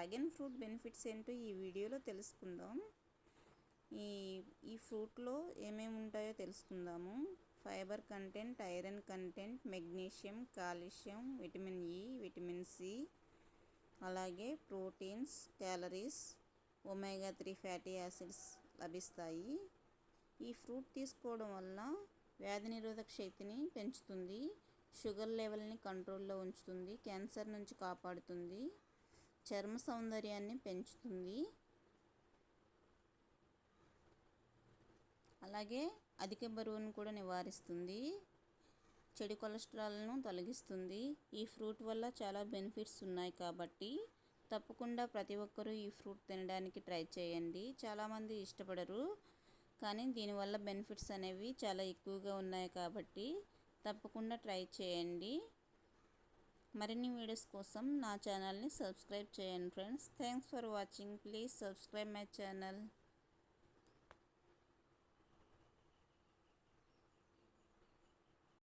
Dragon fruit benefits ఏంటో ఈ వీడియోలో తెలుసుకుందాం. ఈ ఈ ఫ్రూట్లో ఏమేమి ఉంటాయో తెలుసుకుందాము. Fiber content iron content magnesium calcium vitamin E vitamin C అలాగే proteins calories omega three fatty acids లభిస్తాయి. ఈ ఫ్రూట్ తీసుకోవడం వల్ల వ్యాధి నిరోధక శక్తిని పెంచుతుంది షుగర్ లెవెల్ని కంట్రోల్లో ఉంచుతుంది క్యాన్సర్ నుంచి కాపాడుతుంది. చర్మ సౌందర్యాన్ని పెంచుతుంది. అలాగే అధిక బరువును కూడా నివారిస్తుంది. చెడు కొలెస్ట్రాల్ను తొలగిస్తుంది. ఈ ఫ్రూట్ వల్ల చాలా బెనిఫిట్స్ ఉన్నాయి కాబట్టి తప్పకుండా ప్రతి ఒక్కరూ ఈ ఫ్రూట్ తినడానికి ట్రై చేయండి. చాలామంది ఇష్టపడరు కానీ దీనివల్ల బెనిఫిట్స్ అనేవి చాలా ఎక్కువగా ఉన్నాయి కాబట్టి తప్పకుండా ట్రై చేయండి. మరిన్ని వీడియోస్ కోసం నా ఛానల్ని సబ్స్క్రైబ్ చేయండి friends. Thanks for watching. Please subscribe my channel.